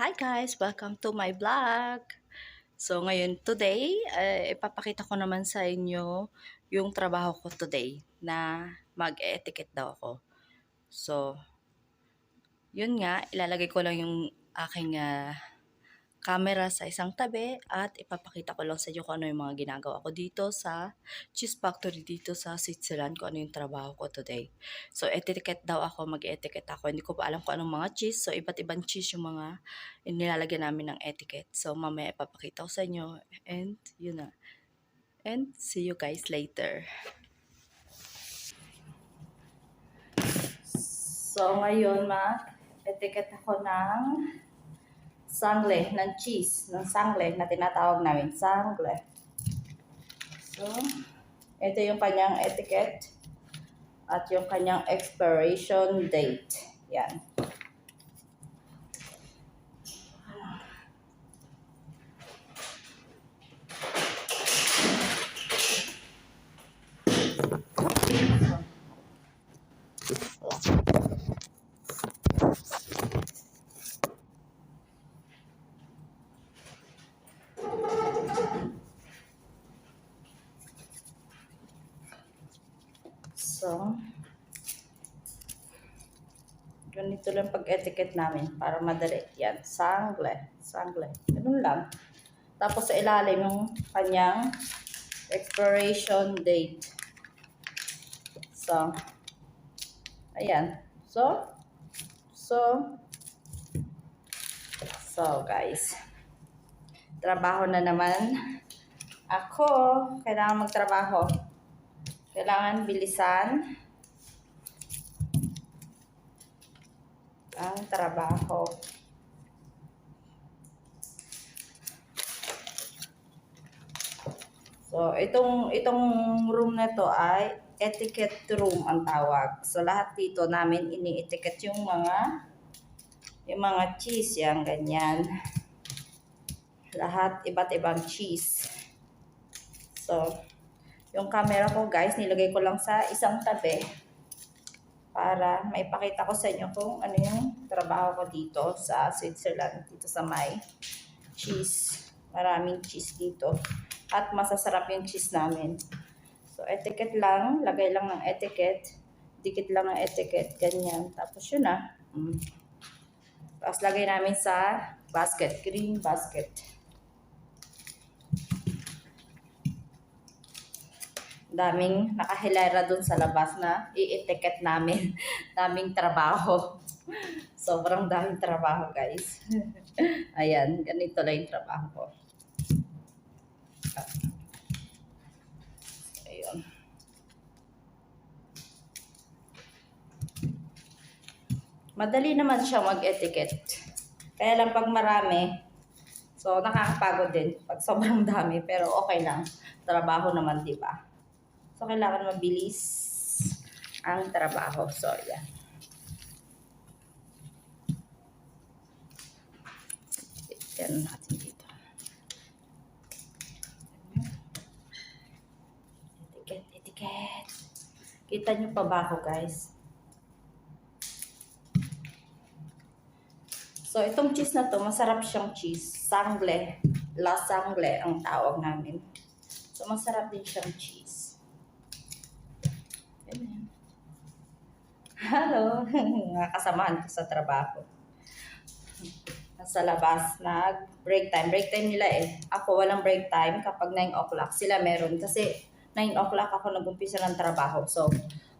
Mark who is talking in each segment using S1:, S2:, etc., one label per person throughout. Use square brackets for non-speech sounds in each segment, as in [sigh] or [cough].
S1: Hi guys! Welcome to my vlog! So ngayon today, eh, ipapakita ko naman sa inyo yung trabaho ko today na mag-etiquette daw ako. So, yun nga, ilalagay ko lang yung aking ah, camera sa isang tabi at ipapakita ko lang sa inyo kung ano yung mga ginagawa ko dito sa cheese factory dito sa Switzerland, kung ano yung trabaho ko today. So, etiquette daw ako, mag-etiquette ako. Hindi ko pa alam kung anong mga cheese. So, iba't ibang cheese yung mga nilalagyan namin ng etiquette. So, mamaya ipapakita ko sa inyo. And, yun na. And, see you guys later. So, ngayon, ma-etiquette ako ng sangle, ng cheese, ng sangle na tinatawag namin, sangle. So, ito yung kanyang etiquette at yung kanyang expiration date. Yan. So, ganito lang pag-etiquette namin para madali. Yan, sangle, sangle. Ganun lang. Tapos sa ilalim yung kanyang expiration date. So, ayan. So, so, so guys, trabaho na naman ako. Kailangan magtrabaho. Kailangan bilisan ang trabaho. So, itong itong room na to ay etiquette room ang tawag. So, lahat dito namin ini-etiquette yung mga yung mga cheese yan, ganyan. Lahat iba't ibang cheese. So, yung camera ko guys, nilagay ko lang sa isang tabi para may pakita ko sa inyo kung ano yung trabaho ko dito sa Switzerland, dito sa may cheese. Maraming cheese dito. At masasarap yung cheese namin. So, etiquette lang. Lagay lang ng etiquette. Dikit lang ng etiquette. Ganyan. Tapos yun na. Mm. Tapos lagay namin sa basket. Green basket. daming nakahilera dun sa labas na i-etiquette namin. [laughs] daming trabaho. Sobrang daming trabaho, guys. [laughs] Ayan, ganito lang yung trabaho ko. Ayun. Madali naman siya mag-etiquette. Kaya lang pag marami, so nakakapagod din pag sobrang dami, pero okay lang. Trabaho naman, di ba? So, kailangan mabilis ang trabaho. So, yan. Yan natin dito. Etiquette, etiquette. Kita nyo pa ba ako, guys? So, itong cheese na to, masarap siyang cheese. Sangle. La sangle ang tawag namin. So, masarap din siyang cheese. [laughs] Hello, [laughs] mga kasamahan ko sa trabaho. Nasa labas, nag-break time. Break time nila eh. Ako walang break time kapag 9 o'clock. Sila meron kasi 9 o'clock ako nag-umpisa ng trabaho. So,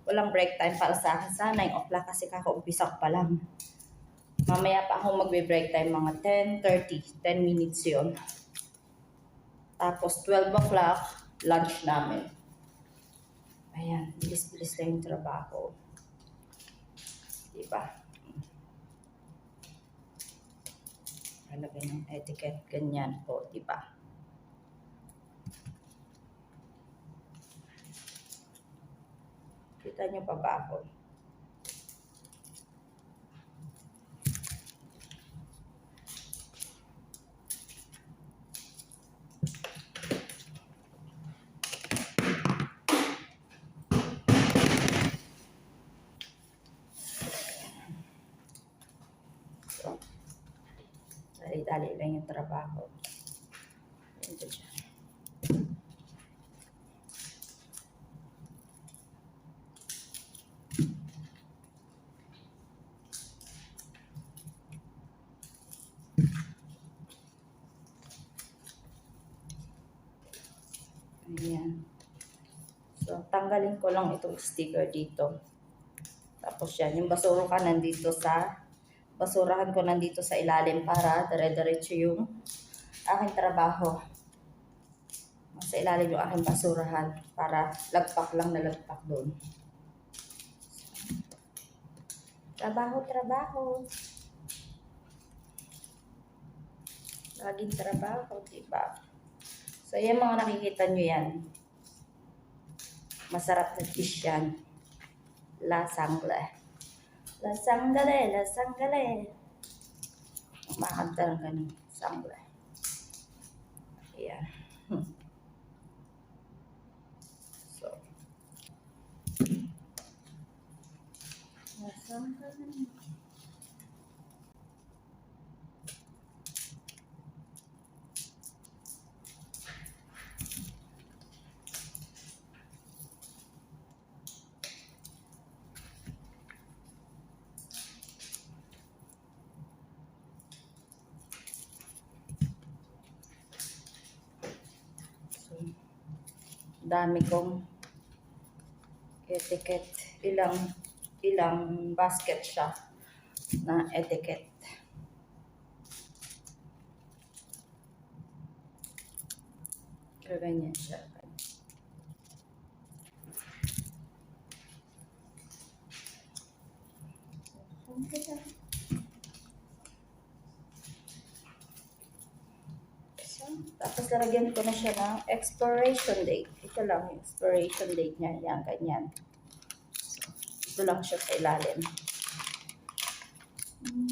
S1: walang break time para sa akin sa 9 o'clock kasi kakaumpisa ko pa lang. Mamaya pa ako magbe-break time mga 10.30. 10 minutes yun. Tapos 12 o'clock, lunch namin. Ayan, bilis-bilis lang yung trabaho. Diba? Halagay ng etiquette, ganyan po, diba? Kita nyo pa ba ako? Dali-dali lang yung trabaho. Ito siya. Ayan. So, tanggalin ko lang itong sticker dito. Tapos yan, yung basura ka nandito sa, basurahan ko nandito sa ilalim para dire-diretso yung aking trabaho. Sa ilalim yung aking basurahan para lagpak lang na lagpak doon. Trabaho, trabaho. Laging trabaho, diba? So, yan mga nakikita nyo yan. Masarap na dish yan. La sangle. La sangle, la sangle. Umakanta ng ganun. Sangle. Ayan. Hmm. So. La sangle. So, dami kong etiquette. Ilang, ilang basket siya na etiquette. Pero ganyan siya. So, tapos lalagyan ko na siya ng expiration date. Ito lang yung expiration date niya. Yan, ganyan. So, ito lang siya sa ilalim. Mhm.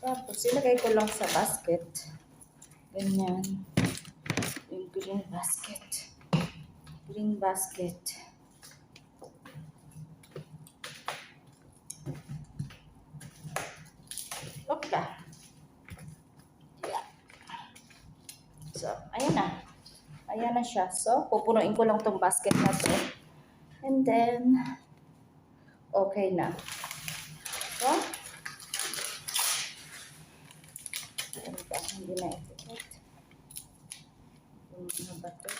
S1: Tapos, ilagay ko lang sa basket. Ganyan. Yung green basket. Green basket. Okay. Yeah. So, ayan na. Ayan na siya. So, pupunuin ko lang tong basket na to. And then, okay na. So, ano ba? Hindi na etiquette. Yung mga bato.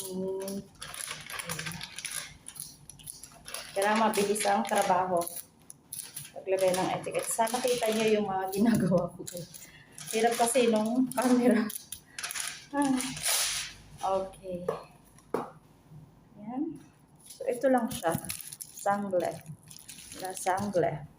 S1: Hmm. Mabilis ang trabaho. Paglagay ng etiquette. Sana kita niyo yung mga ginagawa ko. Hirap kasi nung camera. Ay. Okay. Ito lang siya. Sangle. La sangle.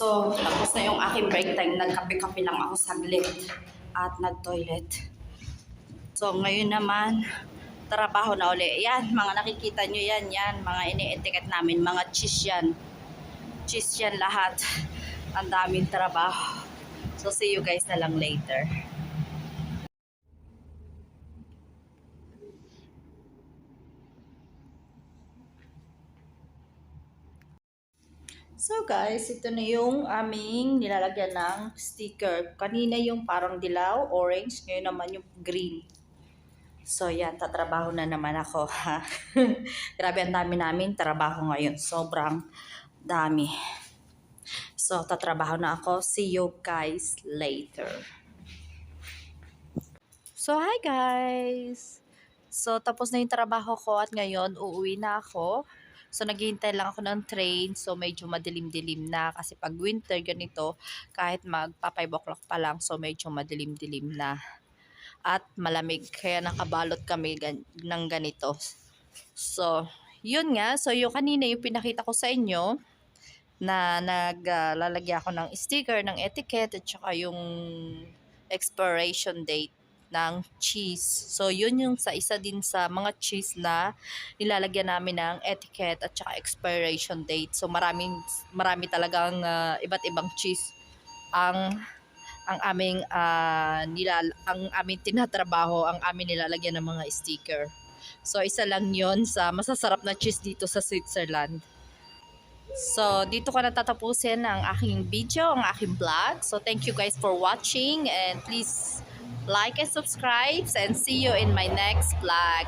S1: So, tapos na yung aking break time. Nagkape-kape lang ako saglit at nag-toilet. So, ngayon naman, trabaho na uli. Yan, mga nakikita nyo yan, yan. Mga ini-etiquette namin, mga cheese yan. Cheese yan lahat. Ang daming trabaho. So, see you guys na lang later. So guys, ito na yung aming nilalagyan ng sticker. Kanina yung parang dilaw, orange, ngayon naman yung green. So yan, tatrabaho na naman ako. [laughs] Grabe ang dami namin trabaho ngayon. Sobrang dami. So tatrabaho na ako. See you guys later. So hi guys! So tapos na yung trabaho ko at ngayon uuwi na ako. So naghihintay lang ako ng train. So medyo madilim-dilim na kasi pag winter ganito kahit magpa 5 o'clock pa lang so medyo madilim-dilim na. At malamig kaya nakabalot kami gan- ng ganito. So yun nga. So yung kanina yung pinakita ko sa inyo na naglalagay ako ng sticker ng etiquette at saka yung expiration date ng cheese. So, yun yung sa isa din sa mga cheese na nilalagyan namin ng etiquette at saka expiration date. So, maraming, marami talagang ah, iba't ibang cheese ang ang aming ah, nilal ang aming tinatrabaho, ang aming nilalagyan ng mga sticker. So, isa lang yon sa masasarap na cheese dito sa Switzerland. So, dito ko natatapusin ang aking video, ang aking vlog. So, thank you guys for watching and please like and subscribe and see you in my next vlog.